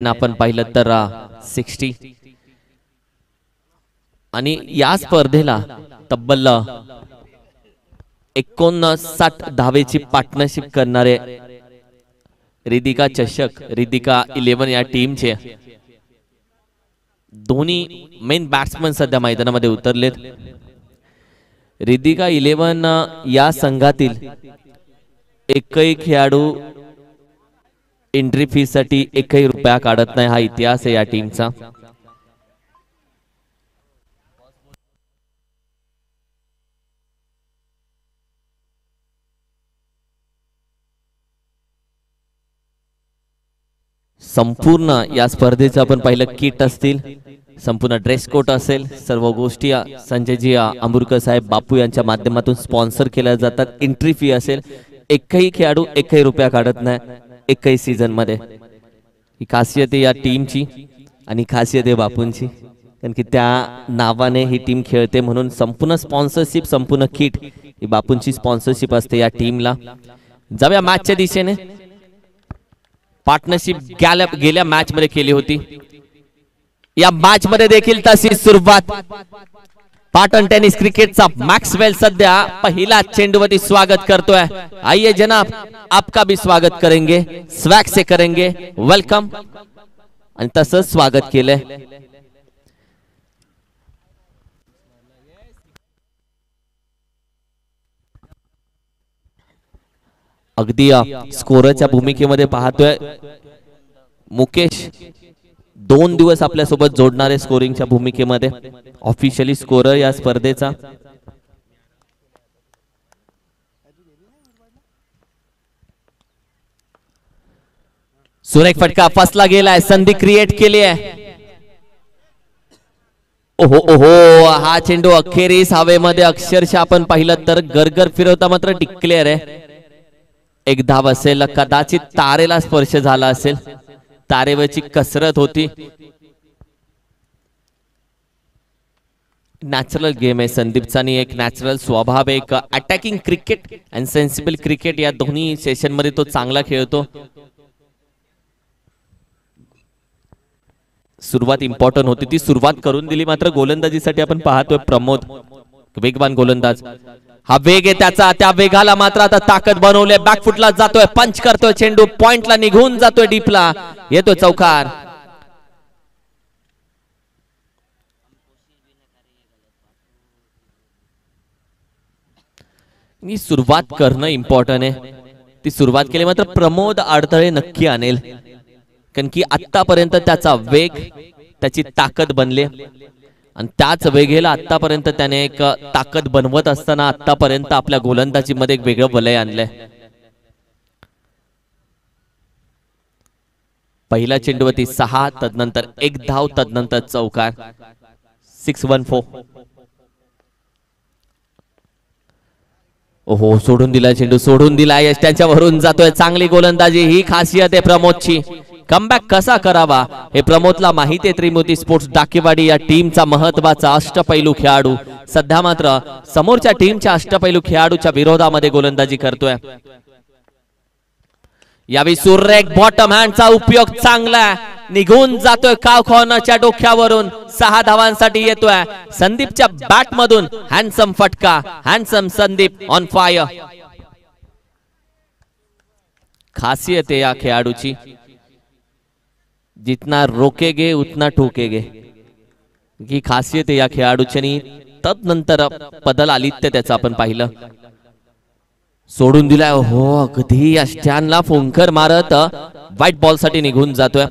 आपण पाहिलं तर सिक्स्टी आणि या स्पर्धेला तब्बल एकोणसाठ धावेची पार्टनरशिप करणारे रिदिका चषक रिदिका इलेव्हन या टीमचे दोन्ही मेन बॅट्समन सध्या मैदानामध्ये उतरलेत. रिदिका इलेव्हन या संघातील एकही खेळाडू एंट्री फी साठी एकही रुपया काढत नाही हा इतिहास आहे या टीमचा संपूर्ण या स्पर्धेचं आपण पाहिलं किट असतील संपूर्ण ड्रेस कोट असेल सर्व गोष्टी संजयजी अंबुरकर साहेब बापू यांच्या माध्यमातून स्पॉन्सर केल्या जातात. एंट्री फी असेल एकही खेळाडू एकही रुपया काढत नाही. एकही सीझनमध्ये ही खासियत आहे या टीमची आणि खासियत आहे बापूंची. कारण की त्या नावाने ही टीम खेळते म्हणून संपूर्ण स्पॉन्सरशिप संपूर्ण किट ही बापूंची स्पॉन्सरशिप असते या टीमला जाऊया मॅचच्या दिशेने. पार्टनरशिप गेल्या गेल्या मॅच मध्ये केली होती. या मॅच मध्ये देखील तशी सुरुवात. पाटण टेनिस क्रिकेटचा मॅक्सवेल सध्या पहिला चेंडूवरती स्वागत करतोय. आइए जनाब आपका भी स्वागत करेंगे स्वॅग से करेंगे वेलकम आणि तसंच स्वागत केलंय. अगदी स्कोरच्या भूमिकेमध्ये पाहतोय मुकेश. दोन दिवस आपल्यासोबत जोडणारे स्कोरिंगच्या भूमिकेमध्ये. ऑफिशियली स्कोरर या स्पर्धेचा. सुरेख फटका फसला गेलाय. संधी क्रिएट केली आहे. ओहो ओहो हा चेंडू अखेरीस हवेमध्ये अक्षरशः आपण पाहिलं तर गरगर फिरवता मात्र डिक्लेअर आहे. एक धाव असेल कदाचित तारेला स्पर्श झाला असेल. तारेवरची कसरत होती. नॅचरल गेम आहे. संदीपचा आणि एक नॅचरल स्वभाव एक attacking cricket and sensible cricket या दोन्ही सेशनमध्ये तो चांगला खेळतो. सुरुवात इम्पॉर्टंट होती. ती सुरुवात करून दिली मात्र गोलंदाजीसाठी आपण पाहतोय प्रमोद वेगवान गोलंदाज. हा वेग आहे त्याचा त्या वेगाला मात्र आता ताकद बनवले बॅकफुटला जातोय पंच करतोय चेंडू. पॉइंटला निघून जातोय डीपला येतोय चौकार. मी सुरुवात करणं इम्पॉर्टंट आहे. ती सुरुवात केली मात्र प्रमोद अडथळे नक्की आणेल. कारण की आतापर्यंत त्याचा वेग त्याची ताकद बनले आणि त्याच वेगेला आतापर्यंत त्याने एक ताकद बनवत असताना आतापर्यंत आपल्या गोलंदाजी मध्ये एक वेगळं वलय आणलंय. पहिला चेंडूवरती सहा तदनंतर एक धाव तदनंतर चौकार. सिक्स वन फोर ओहो सोडून दिला चेंडू सोडून दिला यश. त्यांच्यावरून जातोय चांगली गोलंदाजी. ही खासियत आहे प्रमोदची. कमबॅक कसा करावा हे प्रमोदला माहिती आहे त्रिमूर्ती स्पोर्ट्स डाकेवाडी या टीमचा महत्त्वाचा अष्टपैलू खेळाडू. सध्या मात्र समोरच्या टीमच्या अष्टपैलू खेळाडूच्या विरोधामध्ये गोलंदाजी करतोय. यावेळी सुरेख बॉटम हँडचा उपयोग चांगला आहे. निघून जातोय काव कॉर्नरच्या डोक्यावरून. सहा धावांसाठी येतोय. संदीपच्या बॅट मधून हॅन्डसम फटका. हॅन्डसम संदीप ऑन फायर खासियत आहे या खेळाडूची. जितना रोकेगे उतना ठोकेगे। ही खासियत आहे या खेळाडूची आणि तदनंतर पदल आलित्य त्याचं आपण पाहिलं. सोडून दिलाय. हो अगदी. अष्ट्यांना फोंकर मारत व्हाईट बॉलसाठी निघून जातोय.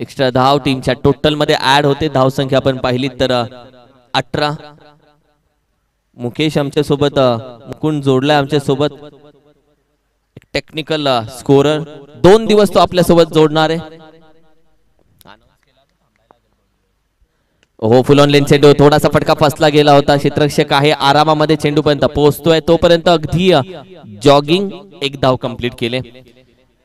एक्स्ट्रा धाव टीमच्या टोटलमध्ये ऍड होते. धाव संख्या आपण पाहिली तर अठरा. मुकेश आमच्यासोबत मुकुंद जोडलाय आमच्यासोबत टेक्निकल स्कोरर दोन दिवस तो आपल्यासोबत जोडणार आहे. हो फुल लेन चेंडू थोडासा फटका फसला गेला होता. क्षेत्ररक्षक आहे आरामामध्ये चेंडू पर्यंत पोहोचतोय. तोपर्यंत अगदी जॉगिंग एक धाव कंप्लीट केले.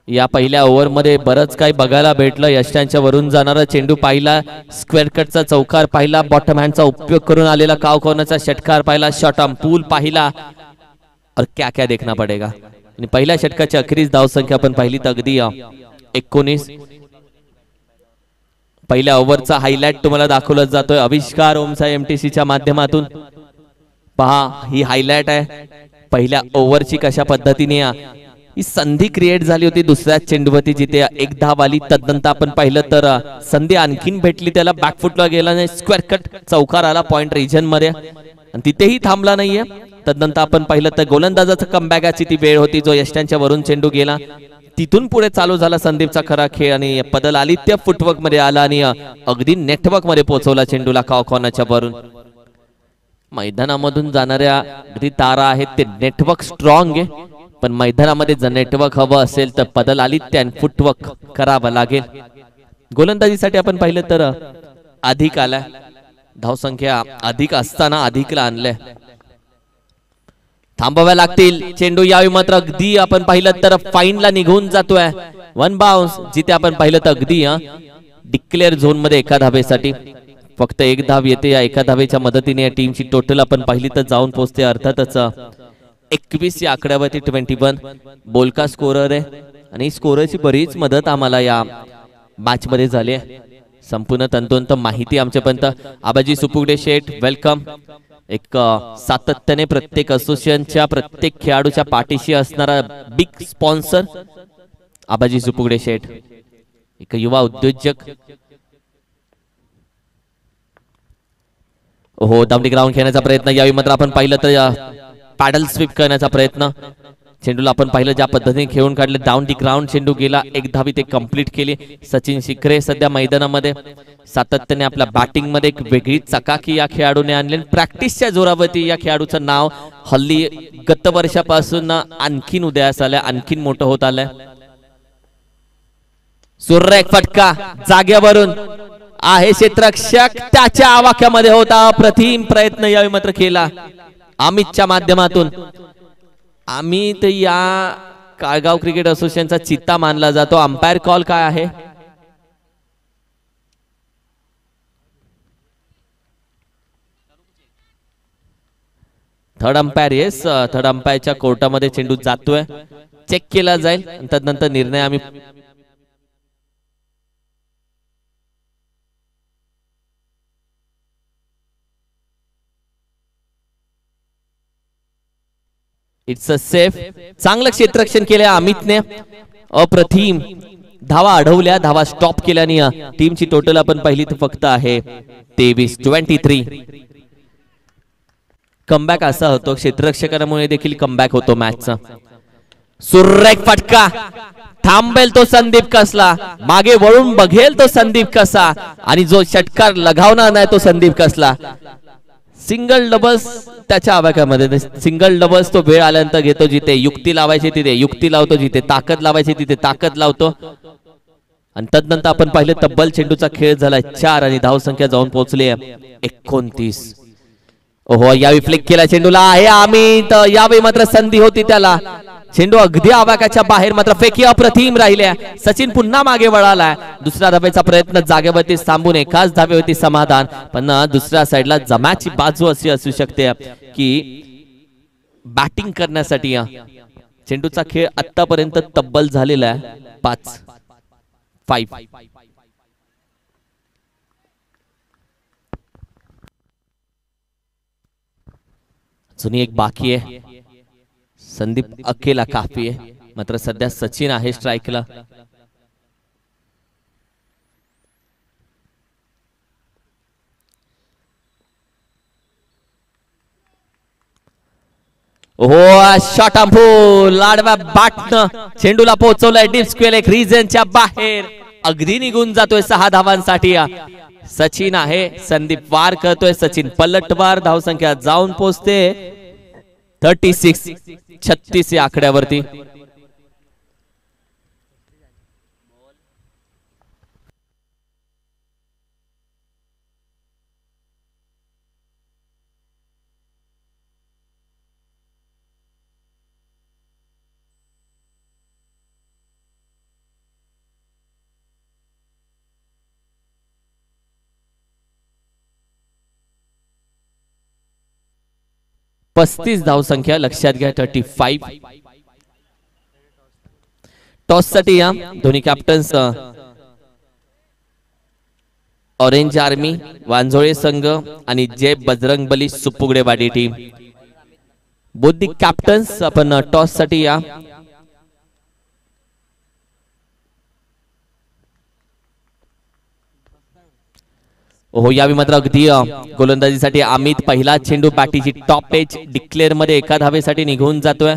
या पहिल्या ओव्हरमध्ये बरंच काही बघायला भेटलं. यशांच्या वरून जाणारा चेंडू पाहिला. स्क्वेअर कटचा चौकार पाहिला. बॉटम हँडचा उपयोग करून आलेला काव कॉर्नरचा षटकार पाहिला. शॉर्ट आर्म पूल पाहिला. और क्या क्या देखना पडेगा. आणि पहिल्या षटकाची अखेरीस धावसंख्या आपण पाहिली तर अगदी एकोणीस. पहिल्या ओव्हरचा हायलाइट तुम्हाला दाखवला जातोय. आविष्कार ओमसा एमटीसीच्या माध्यमातून. पहा ही हायलाइट आहे. पहिल्या ओव्हरची कशा पद्धतीने ही संधी क्रिएट झाली होती दुसऱ्या चेंडूवरती जिथे एक धाव आली तदनंतर आपण पाहिलं तर संधी आणखीन भेटली त्याला बॅकफुटला गेला नाही. स्क्वेअर कट चौकार आला पॉइंट रिजनमध्ये. आणि तिथेही थांबला नाहीये. तदनंतर आपण पाहिलं तर गोलंदाजाचं कमबॅगाची ती वेळ होती जो यष्ट्यांच्या वरून चेंडू गेला. तिथून पुढे चालू झाला संदीपचा खरा खेळ आणि पदल आदित्य फुटवर्कमध्ये आला आणि अगदी नेटवर्कमध्ये पोहोचवला चेंडूला कॉकॉनाच्या वरून. मैदानामधून जाणाऱ्या अगदी तारा आहेत ते नेटवर्क स्ट्रॉंग आहे. पण मैदानामध्ये जर नेटवर्क हवं असेल तर पदल आदित्य आणि फुटवर्क करावं लागेल. गोलंदाजीसाठी आपण पाहिलं तर अधिक आलाय. धावसंख्या अधिक असताना अधिकला आणलंय. थांबाव्या लागतील. चेंडू यावेळी मात्र अगदी आपण पाहिलं तर फाईनला निघून जातोय. वन बाउन्स जिथे आपण पाहिलं तर अगदी डिक्लेअर झोनमध्ये एका धाबेसाठी फक्त एक धाव येते या एका धावेच्या मदतीने या टीमची टोटल आपण पाहिली तर जाऊन पोहोचते अर्थातच. एकवीस या आकड्यावरती ट्वेंटी वन बोलका स्कोरर आहे. आणि स्कोरची बरीच मदत आम्हाला या मॅच मध्ये झाली आहे. संपूर्ण तंतोतंत माहिती आमच्यापर्यंत. आबाजी सुपुगडे शेठ वेलकम एक सातत्याने प्रत्येक असोसिएशनच्या प्रत्येक खेळाडूच्या पाठीशी असणारा बिग स्पॉन्सर आबाजी सुपुगडे शेठ. एक युवा उद्योजक. हो दामडी ग्राउंड खेळण्याचा प्रयत्न. यावेळी मात्र आपण पाहिलं तर पॅडल स्वीप करण्याचा प्रयत्न. चेंडूला आपण पाहिलं ज्या पद्धतीने खेळून काढले डाऊन दी ग्राउंड चेंडू गेला एक धावी ते कंप्लीट केली. सचिन शिखरे सध्या मैदानामध्ये. सातत्याने आपल्या बॅटिंगमध्ये एक वेगळी चकाकी या खेळाडूने आणली प्रॅक्टिसच्या जोरावरती या खेळाडूचं नाव हल्ली गत वर्षापासून आणखीन उदयास आलंय आणखीन मोठं होत आलंय. सूर्य एक फटका जाग्यावरून. आहे क्षेत्रक्षक त्याच्या आवाक्यामध्ये होता. प्रतिम प्रयत्न यावेळी मात्र केला. अमितच्या माध्यमातून. आम्ही तर या काळगाव क्रिकेट असोसिएशनचा चित्ता मानला जातो. अंपायर कॉल काय आहे? थर्ड अंपायर येस थर्ड अंपायरच्या कोर्टामध्ये चेंडू जातोय. चेक केला जाईल. त्यानंतर निर्णय आम्ही इट्स अ सेफ चांगलं क्षेत्ररक्षण केलं अमितने. अप्रतिम. धावा अडवल्या धावा स्टॉप केल्याने टीमची टोटल आपण पाहिली तर फक्त आहे तेवीस ट्वेंटी थ्री कमबॅक असा होतो. क्षेत्ररक्षकामुळे देखील कमबॅक होतो मॅचचा सुरेख फटका. थांबेल तो संदीप कसला. मागे वळून बघेल तो संदीप कसा. आणि जो षटकार लगावणार नाही तो संदीप कसला. सिंगल डबल्स त्याच्या आवाक्यामध्ये. सिंगल डबल्स तो वेळ आल्यानंतर घेतो जिथे युक्ती लावायची तिथे युक्ती लावतो जिथे ताकद लावायची तिथे ताकद लावतो. आणि तदनंतर आपण पाहिलं तब्बल चेंडूचा खेळ झालाय. चार आणि धावसंख्या जाऊन पोहोचली आहे. एकोणतीस. ओहो यावेळी फ्लिक केला चेंडूला. आहे आम्ही तर यावेळी मात्र संधी होती त्याला. चेंडू अगदी आवाकाच्या बाहेर मात्र फेकी अप्रतिम राहिल्या सचिन पुन्हा मागे वळालाय. दुसऱ्या धावेचा प्रयत्न जागेवरती थांबून एकाच धावेवरती समाधान. पण दुसऱ्या साईडला जमाची बाजू अशी असू शकते की बॅटिंग करण्यासाठी चेंडूचा खेळ आतापर्यंत तब्बल झालेला आहे. पाच फाईव्ह. अजूनही एक बाकी आहे. संदीप अकेला काफी आहे. मात्र सध्या सचिन आहे स्ट्राईकला हो शॉट आंफू लाडव्या बाटन चेंडूला पोहोचवलाय डीप स्क्वेल एक रिजनच्या बाहेर. अगदी निघून जातोय सहा धावांसाठी. सचिन आहे संदीप वार करतोय. सचिन पलटवार धावसंख्या जाऊन पोहोचते. थर्टी सिक्स छत्तीस या आकड्यावरती. पस्तीस धाव संख्या लक्षात घ्या थर्टी फाईव्ह टॉससाठी या दोन्ही कॅप्टन्स ऑरेंज आर्मी वांझोळे संघ आणि Jai Bajrang Bali Supugadewadi team both the captains आपण टॉससाठी या. हो यावेळी मात्र अगदी गोलंदाजीसाठी अमित पहिला चेंडू बॅटीची टॉप एज डिक्लेअरमध्ये एका धावेसाठी निघून जातोय.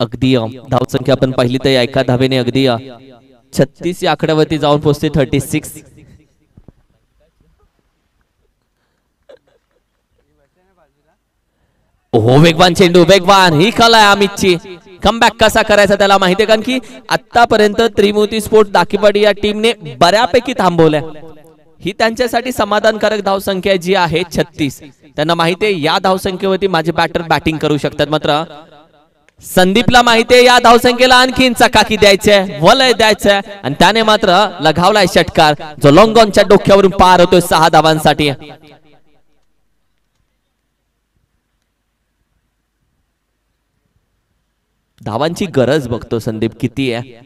अगदी धावसंख्या आपण पाहिली तर एका धावेने अगदी छत्तीस या आकड्यावरती जाऊन पोहोचते थर्टी सिक्स हो वेगवान चेंडू वेगवान. ही कला आहे अमितची. कमबॅक कसा करायचा त्याला माहिती आहे? कारण की आतापर्यंत त्रिमूर्ती स्पोर्ट दाखीपाडी या टीमने बऱ्यापैकी थांबवल्या. ही त्यांच्यासाठी समाधानकारक धावसंख्या जी आहे छत्तीस. त्यांना माहिती आहे या धावसंख्येवरती माझे बॅटर बॅटिंग करू शकतात मात्र संदीपला माहितीये या धावसंख्येला आणखीन चकाकी द्यायचे वलय द्यायचंय आणि त्याने मात्र लगावलाय षटकार जो लॉंगॉनच्या डोक्यावरून पार होतोय सहा धावांसाठी. धावांची गरज बघतो संदीप किती आहे?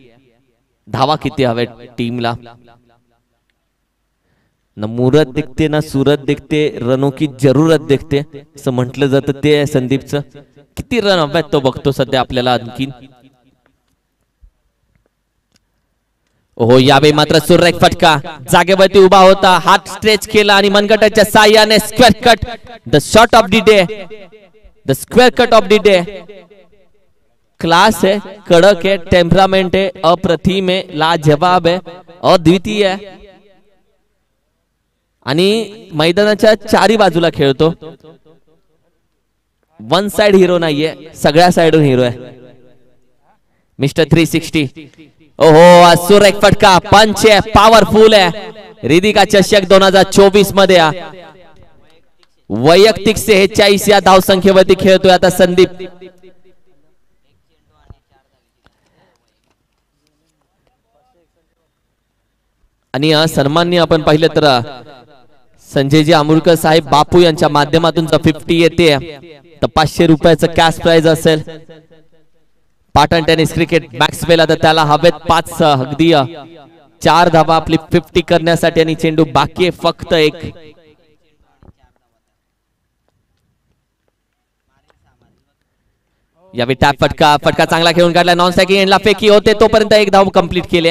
धावा किती हवे टीमला? ना मुरत दिखते ना सुरत दिखते रनो की जरूरत दिखते असं म्हटलं जातं ते संदीपचं. किती रन अभ्यास तो बघतो सध्या आपल्याला आणखीन? हो यावे मात्र सुरेख फटका. जागेवरती उभा होता. हात स्ट्रेच केला आणि मनगटाच्या साह्याने square cut the shot of the day the square cut of the day class है कडक है टेम्परामेंट है अप्रतिम है लाजवाब है अद्वितीय आहे आणि मैदानाच्या चारी बाजूला खेळतो. वन साइड हिरो नाहीये. सगळ्या साइडून हिरो आहे. मिस्टर थ्री सिक्स्टी ओहो असुर एक फटका. पंच आहे. पॉवरफुल आहे. रिदिका चषक दोन हजार चोवीसमध्ये वैयक्तिक सेहेचाळीस या धावसंख्येवरती खेळतोय आता संदीप. आणि सन्मान्य आपण पाहिलं तर संजयजी आमुरकर साहेब बापू यांच्या माध्यमातून फिफ्टी येते. तर पाचशे रुपयाचं कॅश प्राइज असेल. पाटण टेनिस क्रिकेट मॅक्सवेल तर त्याला हवेत पाच अगदी चार धाबा आपली फिफ्टी करण्यासाठी आणि चेंडू बाकी आहे फक्त एक. यावेळी टॅप फटका फटका चांगला खेळून काढला. नॉन स्टॅकिंग एंडला फेकी होते तोपर्यंत एक धाव कंप्लीट केली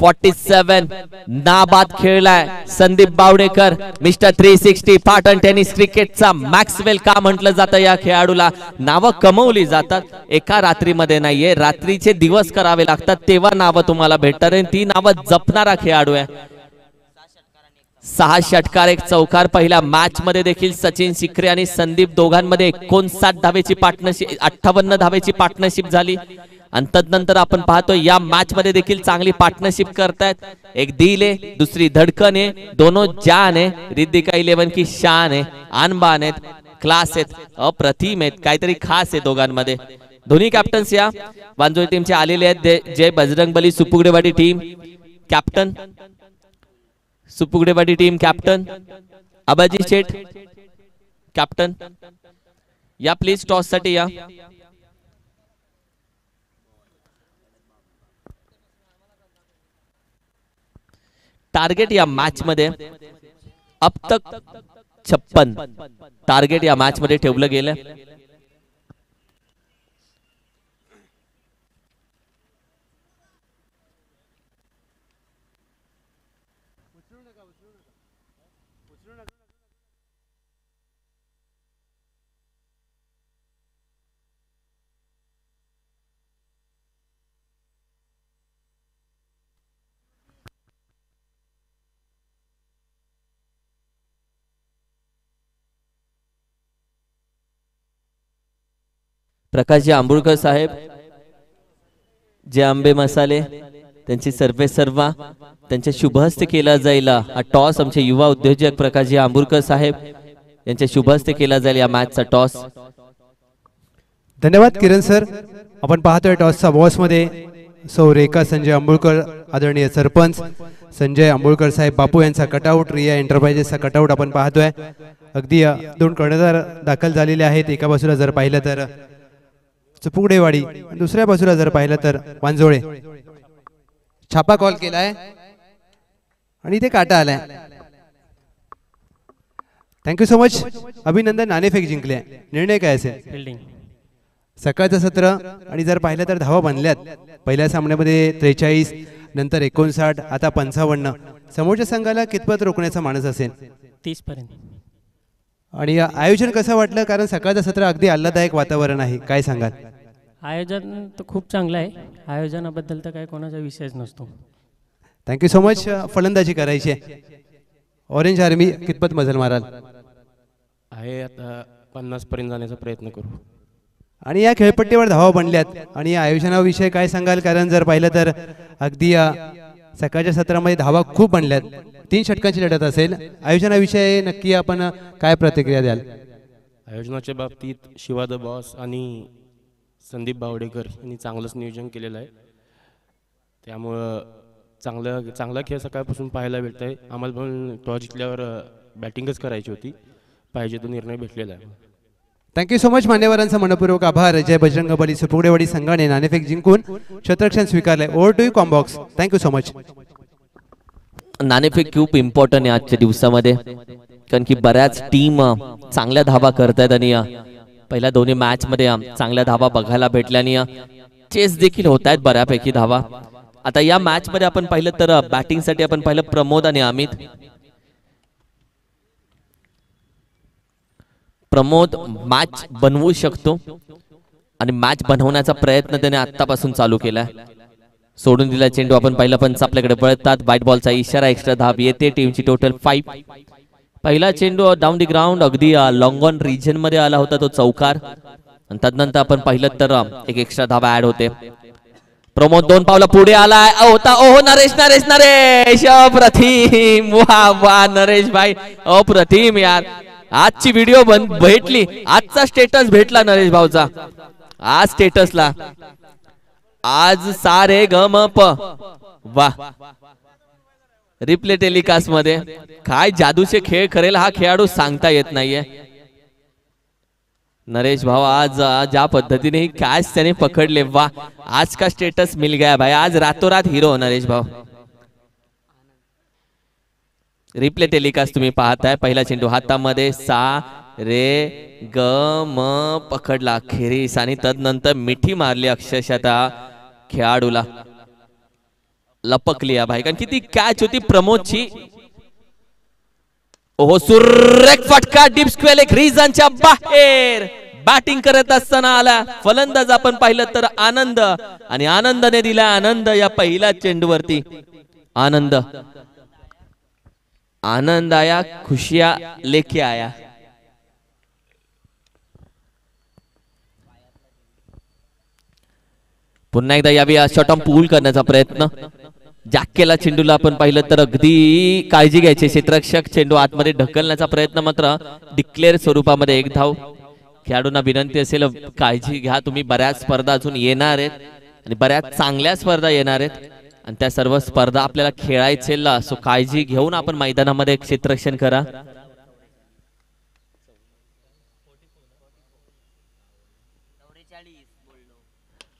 फॉर्टी सेवन नाबाद खेळलाय. Sandeep Bawdekar mister three sixty Patan tennis क्रिकेटचा मॅक्सवेल का म्हटलं जातं या खेळाडूला? नावं कमवली जातात. एका रात्रीमध्ये नाहीये रात्रीचे दिवस करावे लागतात. तेव्हा नावं तुम्हाला भेटतात आणि ती नावं जपणारा खेळाडू आहे. सहा षटकार एक चौकार. पहिल्या मॅच मध्ये देखील सचिन सिक्रे आणि संदीप दोघांमध्ये एकोणसाठ धावेची पार्टनरशिप अठ्ठावन्न धावेची पार्टनरशिप झाली. आणि तदनंतर आपण पाहतो या मॅच मध्ये देखील चांगली पार्टनरशिप करतायत. एक दिल आहे दुसरी धडकन आहे दोनों जान आहे. रिद्धिका इलेव्हन की शान आहे आनबान आहेत क्लास आहेत अप्रतिम आहेत काहीतरी खास आहे दोघांमध्ये. दोन्ही कॅप्टन्स या. वांजोळी टीमचे आलेले आहेत. Jai Bajrang Bali Supugadewadi team captain Supugadewadi team captain Abaji Sheth captain या प्लीज टॉससाठी या. टार्गेट या मॅच मध्ये अब तक छप्पन. टार्गेट या मॅच मध्ये ठेवलं गेलं. प्रकाशजी आंबुळकर साहेब जे आंबे मसाले त्यांची सर्वे सर्वा त्यांच्या शुभहस्ते केला जाईल. हा टॉस आमचे युवा उद्योजक प्रकाशजी आंबुरकर साहेब यांच्या शुभहस्ते केला जाईल या मॅचचा टॉस. धन्यवाद किरण सर. आपण पाहतोय टॉसचा बॉसमध्ये सौ रेखा संजय आंबुळकर आदरणीय सरपंच संजय आंबुळकर साहेब बापू यांचा कटआउट रिया एंटरप्राइजेसचा कटआउट आपण पाहतोय. अगदी दोन कर्णधार दाखल झालेले आहेत. एका बाजूला जर पाहिलं तर चुपुगडेवाडी दुसऱ्या बाजूला जर पाहिलं तर वांजोळे. छापा कॉल केलाय. आणि इथे काटा आलाय. थँक्यू सो मच अभिनंदन नाणेफेक जिंकले. निर्णय काय असेल? फिल्डिंग सकाळचं सत्र आणि जर पाहिलं तर धावा बनल्यात. पहिल्या सामन्यामध्ये त्रेचाळीस नंतर एकोणसाठ आता पंचावन्न. समोरच्या संघाला कितपत रोखण्याचा माणूस असेल? तीस पर्यंत आणि या आयोजन कसं वाटलं? कारण सकाळचं सत्र अगदी आल्हादायक वातावरण आहे. काय सांगाल? आयोजन तर खूप चांगलं आहे. आयोजनाबद्दल तर काही कोणाचा विषयच नसतो. थँक्यू सो मच फलंदाजी करायची आहे. ऑरेंज आर्मी कितपत मजल माराल? आहे आता पन्नास पर्यंत जाण्याचा प्रयत्न करू. आणि या खेळपट्टीवर धावा बनल्यात. आणि या आयोजनाविषयी काय सांगाल? कारण जर पाहिलं तर अगदी सकाळच्या सत्रामध्ये धावा खूप बनल्यात. तीन षटकांची लढत असेल. आयोजनाविषयी नक्की आपण काय प्रतिक्रिया द्याल? आयोजनाच्या बाबतीत शिवा द बॉस आणि संदीप बावडेकर यांनी चांगलंच नियोजन केलेलं आहे. त्यामुळं चांगलं चांगला खेळ सकाळपासून पाहायला भेटत आहे आम्हाला पण टॉस जिंकल्यावर बॅटिंगच करायची होती. पाहिजे तो निर्णय भेटलेला आहे. थँक्यू सो मच मान्यवरांचा मनपूर्वक आभार. जय बजरंग बली सुपुगडेवाडी संघाने नाणेफेक जिंकून छत्रक्षण स्वीकारले over to you combox thank you so much नाणेफेक खूप इम्पॉर्टंट आहे आजच्या दिवसामध्ये. कारण की बऱ्याच टीम चांगल्या धाबा करतायत आणि पहिल्या दोन्ही मॅच मध्ये चांगल्या धाबा बघायला भेटल्या आणि चेस देखील होत आहेत बऱ्यापैकी धावा. आता या मॅच मध्ये आपण पाहिलं तर बॅटिंगसाठी आपण पाहिलं प्रमोद आणि अमित. प्रमोद मॅच बनवू शकतो आणि मॅच बनवण्याचा प्रयत्न त्याने आतापासून चालू केलाय. सोडून दिला चेंडू. आपण पहिला पंच आपल्याकडे पळतात व्हाईट बॉलचा इशारा एक्स्ट्रा धाब येते. टीमची टोटल फाईव्ह पहिला चेंडू डाऊन दी ग्राउंड अगदी लॉंगॉन रिजनमध्ये आला होता तो चौकार. आणि तदनंतर आपण पाहिलं तर एक एक्स्ट्रा धाबा ऍड होते. प्रमोद दोन पावला पुढे आलाय. होता. ओहो नरेश नरेश नरेश. अप्रतिम. वा वा नरेश भाई. अप्रतिम यार. आजची व्हिडिओ बन भेटली. आजचा स्टेटस भेटला नरेश भाऊचा. आज स्टेटसला आज सारे ग म प. वा. रिप्ले टेलिकास्टमध्ये काय जादूचे खेळ करेल हा खेळाडू सांगता येत नाहीये. नरेश भाऊ आज ज्या पद्धतीने काय कॅच त्याने पकडले. वा. आज का स्टेटस मिल गया भाई. आज रातोरात हिरो नरेश भाऊ. रिप्ले टेलिकास्ट तुम्ही पाहताय. पहिला चेंडू हातामध्ये सा रे ग म पकडला. खेरीस आणि तदनंतर मिठी मारली अक्षरशः खेळाडूला. लपकली या भाई कारण किती कॅच होती प्रमोदची. ओहो सुरेख फटका. डीप स्क्वेल एक रिझनच्या बाहेर. बॅटिंग करत असताना आला. फलंदाज आपण पाहिलं तर आनंद. आणि आनंदने दिला आनंद या पहिल्या चेंडूवरती. आनंद. आनंद आया खुशिया लेखी आया. पुन्हा एकदा यावी शॉटॉम पूल करण्याचा प्रयत्न. जाक्केला चेंडूला आपण पाहिलं तर अगदी काळजी घ्यायची. क्षेत्रक्षक चेंडू आतमध्ये ढकलण्याचा प्रयत्न मात्र डिक्लेअर स्वरूपामध्ये एक धाव. खेळाडूंना विनंती असेल काळजी घ्या. तुम्ही बऱ्याच स्पर्धा अजून येणार आहेत आणि बऱ्याच चांगल्या स्पर्धा येणार आहेत. आणि त्या सर्व स्पर्धा आपल्याला खेळायचे सो काळजी घेऊन आपण मैदानामध्ये क्षेत्ररक्षण करा.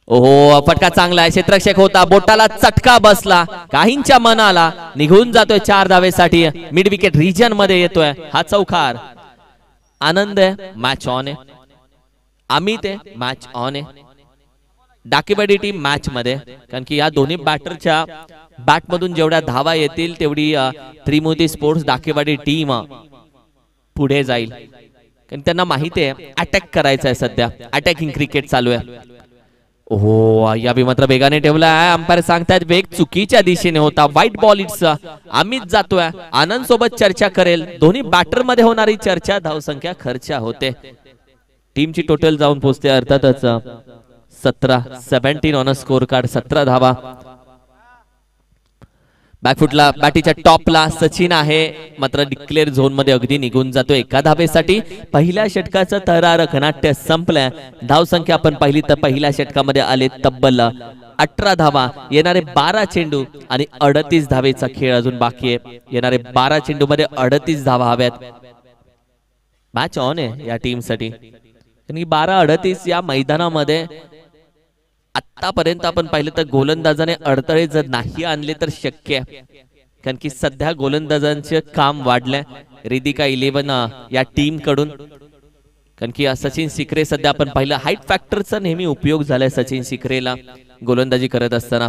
ओहो फटका चांगला आहे. क्षेत्रक्षक होता. बोटाला चटका बसला. काहींच्या मनाला निघून जातोय चार धावेसाठी. मिड विकेट रिजनमध्ये येतोय. हा चौकार आनंद आहे. मॅच ऑन आहे. अमित आहे. मॅच ऑन आहे. डाकेवाडी टीम मॅच मध्ये. कारण की या दोन्ही बॅटरच्या बॅट मधून जेवढ्या धावा येतील तेवढी अ, त्रिमूर्ती स्पोर्ट्स डाकेवाडी टीम पुढे जाईल. कारण त्यांना माहिती आहे अटॅक करायचं आहे सध्या. अटॅकिंग क्रिकेट चालू आहे. हो या बी मात्र वेगाने ठेवला आहे. अंपायर सांगतायत वेग चुकीच्या दिशेने होता. व्हाईट बॉल इट्सचा आम्हीच जातोय. आनंद सोबत चर्चा करेल. दोन्ही बॅटरमध्ये होणारी चर्चा धावसंख्या खर्च होते. टीमची टोटल जाऊन पोहोचते अर्थातच सतरा सेव्हन्टीन ऑन स्कोर कार्ड सतरा धावा. बॅकफुटला बॅटीच्या टॉपला सचिन आहे. मात्र डिक्लेअर झोनमध्ये अगदी निघून जातो एका धाबेसाठी पहिल्या षटकाचं तरारक नाट्य संपलंय. धावसंख्या आपण पाहिली तर पहिल्या षटकामध्ये आले तब्बल अठरा धावा. येणारे बारा चेंडू आणि अडतीस धावेचा खेळ अजून बाकी आहे. येणारे बारा चेंडू मध्ये अडतीस धावा हव्यात. मॅच ऑन आहे या टीमसाठी. आणि बारा अडतीस या मैदानामध्ये आतापर्यंत आपण पाहिलं तर गोलंदाजाने अडथळे जर नाही आणले तर शक्य आहे. कारण की सध्या गोलंदाजांचे काम वाढलंय. रिदिका इलेव्हन या टीमकडून कारण की सचिन सिकरे सध्या आपण पाहिलं हाईट फॅक्टरचा नेहमी उपयोग झालाय सचिन सिकरेला गोलंदाजी करत असताना.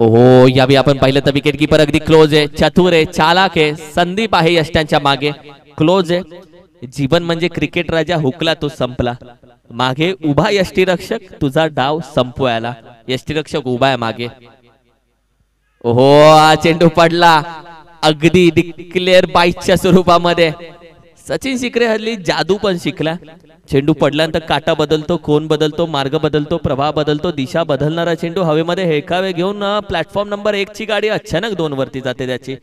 ओहो यावेळी आपण पाहिलं तर विकेट किपर अगदी क्लोज आहे. चतुर आहे चालाक आहे. संदीप आहे यष्ट्यांच्या मागे. क्लोज आहे. जीवन म्हणजे क्रिकेट राजा हुकला तो संपला. मागे उभा यष्टीरक्षक तुझा डाव संपवायला. यष्टीरक्षक उभा आहे मागे. हो चेंडू पडला. अगदी डिक्लेअर बाईकच्या स्वरूपामध्ये. सचिन शिकरे हल्ली जादू पण शिकला. चेंडू पडल्यानंतर काटा बदलतो कोण बदलतो मार्ग बदलतो प्रवाह बदलतो दिशा बदलणारा चेंडू हवेमध्ये हेकावे घेऊन प्लॅटफॉर्म नंबर एक ची गाडी अचानक दोन वरती जाते त्याची.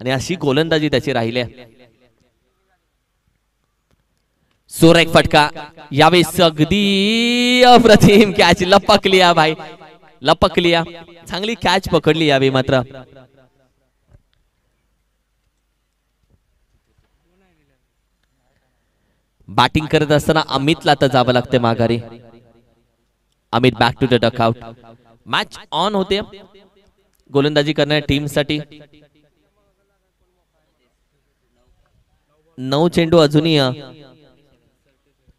आणि अशी गोलंदाजी त्याची राहिली आहे. सुरेख फटका. यावेळी अगदी अप्रतिम कॅच लपकली या भाई. लपकली या चांगली कॅच पकडली यावेळी मात्र. बॅटिंग करत असताना अमितला तर जावं लागते माघारी. Amit back to the dugout match on होते. गोलंदाजी करणाऱ्या टीमसाठी नऊ चेंडू अजूनही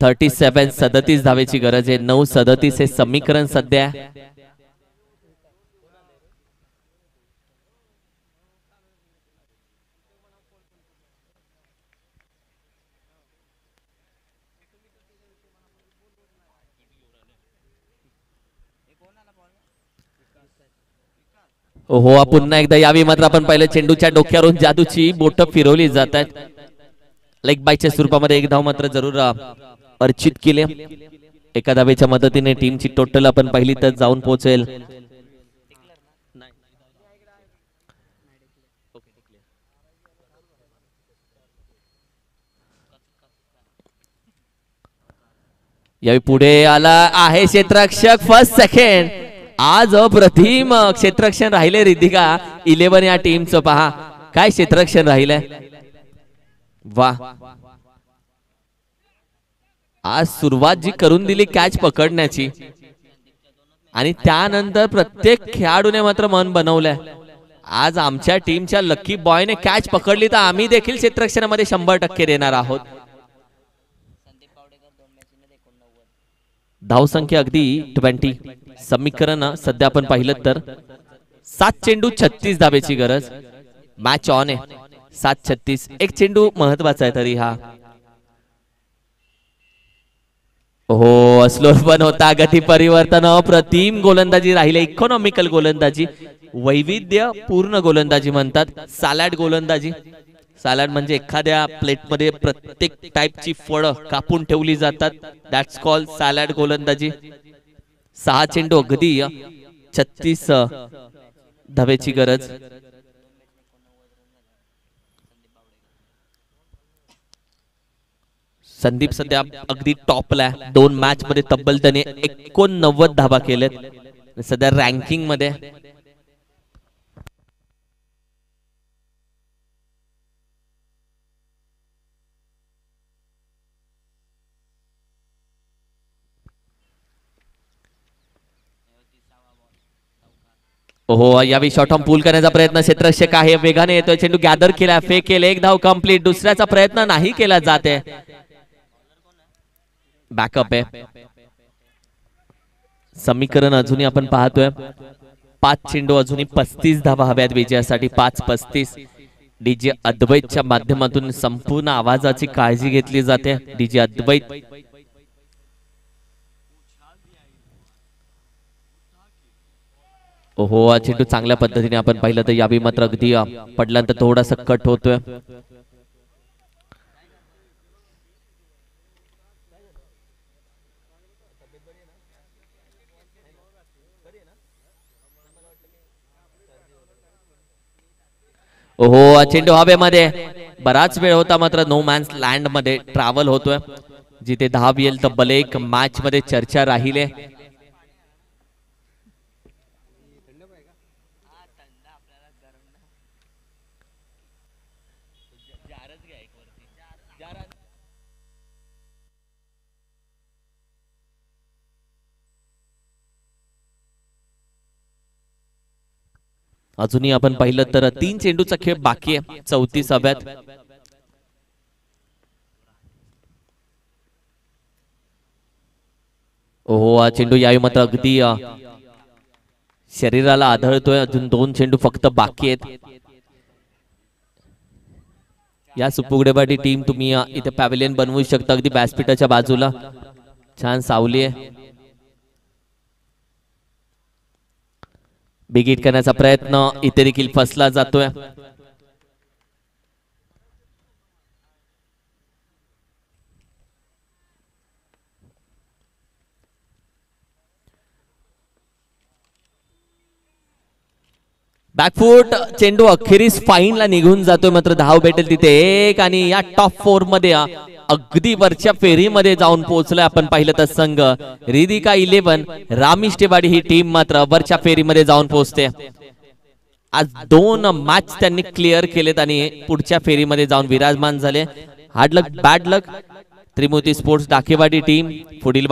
थर्टी सेव्हन सदतीस धावेची गरज आहे. नऊ सदतीस हे समीकरण सध्या हो पुन्हा एकदा यावी मात्र. आपण पाहिलं चेंडूच्या डोक्यावरून जादूची बोट फिरवली जात आहेत. लेग बायच्या स्वरूपामध्ये एक धाव मात्र जरूर अर्चित केले. एका धावेच्या मदतीने टीमची टोटल आपण पाहिली तर जाऊन पोहोचेल. यावेळी पुढे आला आहे क्षेत्रक्षक फर्स्ट सेकंड आज अप्रतिम क्षेत्रक्षण राहिले रिद्धिका इलेव्हन या टीमचं पहा. काय क्षेत्रक्षण राहिलंय? वा आज सुरुवात जी करून दिली कॅच पकडण्याची. आणि त्यानंतर प्रत्येक खेळाडूने मात्र मन बनवलंय. आज आमच्या टीमच्या लकी बॉयने कॅच पकडली तर आम्ही देखील क्षेत्रक्षणामध्ये शंभर टक्के देणार आहोत. धावसंख्या अगदी ट्वेंटी समीकरण सध्या आपण पाहिलं तर सात चेंडू छत्तीस धाबेची गरज. मॅच ऑन आहे. सात छत्तीस. एक चेंडू महत्त्वाचा आहे तरी हा. हो स्लोर पण होता गती परिवर्तन. अप्रतिम गोलंदाजी राहिले इकॉनॉमिकल गोलंदाजी. वैविध्य पूर्ण गोलंदाजी म्हणतात. सॅलॅड गोलंदाजी. सॅलड म्हणजे एखाद्या प्लेटमध्ये प्रत्येक टाईपची फळं कापून ठेवली जातात. दॅट्स कॉल सॅलड गोलंदाजी. सहा चेंडू अगदी छत्तीस धावेची गरज. संदीप सध्या अगदी टॉपला आहे. दोन मॅच मध्ये तब्बल त्याने एकोणनव्वद धाबा केलेत. सध्या रँकिंगमध्ये. हो यावेळी शॉर्ट ऑन पूल करण्याचा प्रयत्न क्षेत्ररक्षक आहे. वेगाने येतोय. चेंडू गॅदर केला फेक केले. एक धाव कंप्लीट दुसऱ्याचा प्रयत्न नाही केला जाते. बॅकअप आहे. समीकरण अजूनही आपण पाहतोय. पाच चेंडू अजूनही पस्तीस धावा हव्यात विजयासाठी. पाच पस्तीस. डीजे अद्वैतच्या माध्यमातून संपूर्ण आवाजाची काळजी घेतली जाते. डीजे अद्वैत. हो हा चेंडू चांगल्या पद्धतीने आपण पाहिलं तर यावी मात्र अगदी पडल्यानंतर थोडासा कट होतोय हो हो चेंडू हवेमध्ये. बराच वेळ होता मात्र नो मॅन्स लँडमध्ये ट्रॅव्हल होतोय. जिथे दहा येईल तब्बल एक मॅच मध्ये चर्चा राहिले अजूनही आपण पाहिलं तर तीन चेंडूचा खेळ बाकी आहे. चौतीसाव्यात. ओहो हा चेंडू यावी मात्र अगदी शरीराला आढळतोय अजून दोन चेंडू फक्त बाकी आहेत. या सुपुगडेबाटी टीम तुम्ही इथे पॅव्हिलियन बनवू शकता. अगदी व्यासपीठाच्या बाजूला. छान सावली आहे. बिगीट करण्याचा प्रयत्न इथे देखील फसला जातोय. बॅकफूट चेंडू अखेरीस फाईनला निघून जातोय मात्र धाव भेटेल तिथे एक आणि या टॉप फोरमध्ये अगदी वरच्या फेरीमध्ये जाऊन पोहोचलोय आपण पाहिलं तर संघ. रिदिका इलेव्हन रामी टेवाडी ही टीम मात्र वरच्या फेरीमध्ये जाऊन पोहोचते. आज दोन मॅच त्यांनी क्लिअर केलेत आणि पुढच्या फेरीमध्ये जाऊन विराजमान झाले. Hard luck bad luck Trimurti sports Dakewadi team पुढील